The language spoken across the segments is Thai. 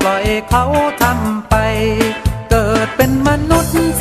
ปล่อยเขาทำไป เกิดเป็นมนุษย์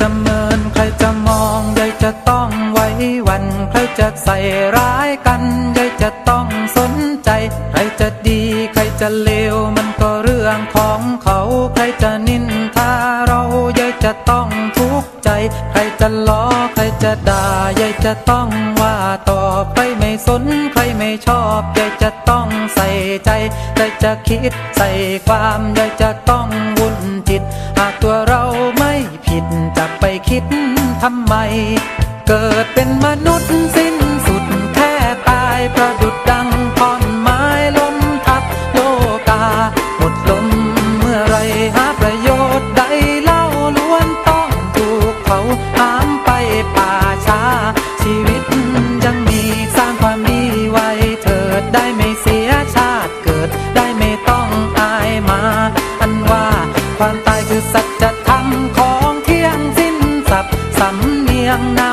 จะเมินใครจะมองยายจะต้องไว้วัน ใครจะใส่ร้ายกันยายจะต้องสนใจ ใครจะดีใครจะเลวมันก็เรื่องของเขา ใครจะนินทาเรายายจะต้องทุกข์ใจ ใครจะล้อใครจะด่ายายจะต้องว่าตอบใครไม่สนใครไม่ชอบยายจะต้องใส่ใจใครจะคิดใส่ความยายจะต้อง ทำไม เกิดเป็นมนุษย์สิ้นสุดแค่ตายประดุดดังท่อนไม้ล้มทับโลกาหมดลมเมื่อไรหาประโยชน์ใดเล่าล้วนต้องถูกเขาหามไปป่าช้า ชีวิตยังมีสร้างความดีไว้เถิดได้ไม่เสียชาติเกิดได้ไม่ต้องอายมา อันว่าความตายคือสัจำเ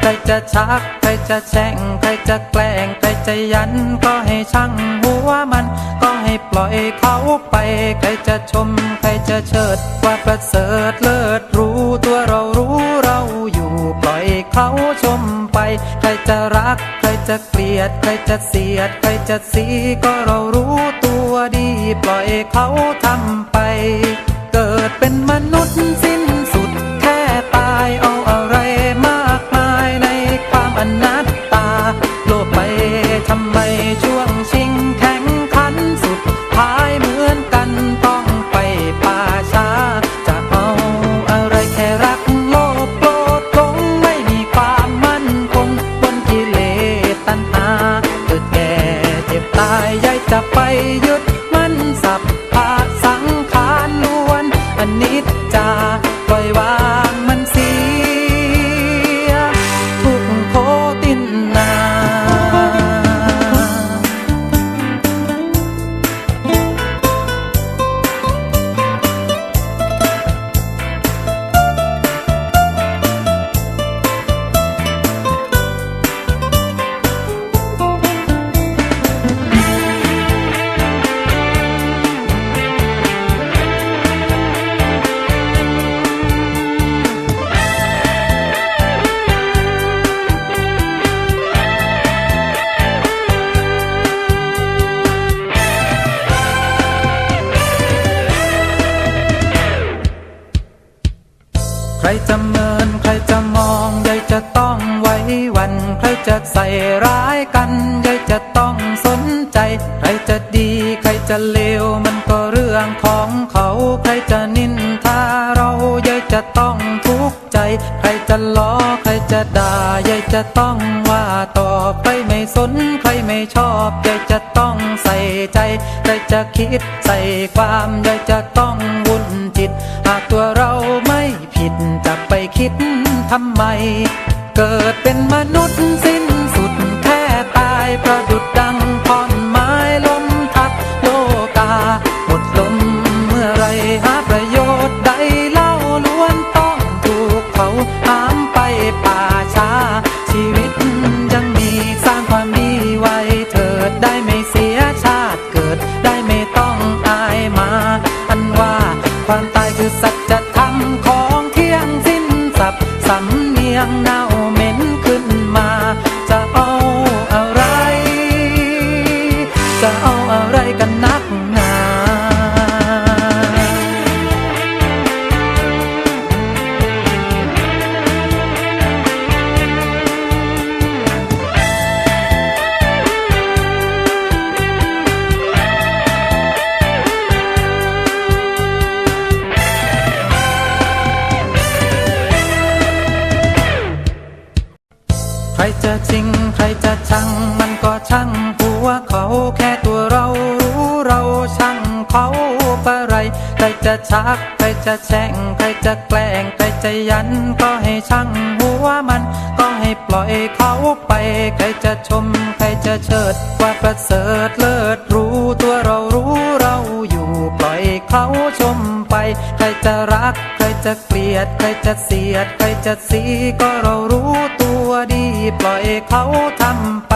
ใครจะชัก ใครจะแช่ง ใครจะแกล้ง ใครจะยัน ก็ให้ช่างหัวมัน ก็ให้ปล่อยเขาไป ใครจะชม ใครจะเชิด ว่าประเสริฐเลิศรู้ตัวเรารู้เราอยู่ปล่อยเขาชมไป ใครจะรัก ใครจะเกลียด ใครจะเสียด ใครจะสีก็เรารู้ตัวดี ปล่อยเขาทำไป เกิดเป็นมนุษย์สิ้น ยจะไปยึด จะใส่ร้ายกันยายจะต้องสนใจ ใครจะดีใครจะเลวมันก็เรื่องของเขา ใครจะนินทาเรายายจะต้องทุกข์ใจ ใครจะล้อใครจะด่ายายจะต้องว่าตอบใครไม่สนใครไม่ชอบยายจะต้องใส่ใจใครจะคิดใส่ความยายจะต้องวุ่นจิต หากตัวเราไม่ผิดจะไปคิดทำไม เกิดเป็นมนุษย์สิ ช่างหัวเขาแค่ตัวเรารู้เราช่างเขาปะไรใครจะชักใครจะแช่งใครจะแกล้งใครจะยันก็ให้ช่างหัวมัน ก็ให้ปล่อยเขาไป ใครจะชม ใครจะเชิดว่าประเสริฐเลิศรู้ตัวเรารู้เราอยู่ปล่อยเขาชมไป ใครจะรัก ใครจะเกลียด ใครจะเสียด ใครจะสีก็เรารู้ตัวดี ปล่อยเขาทำไป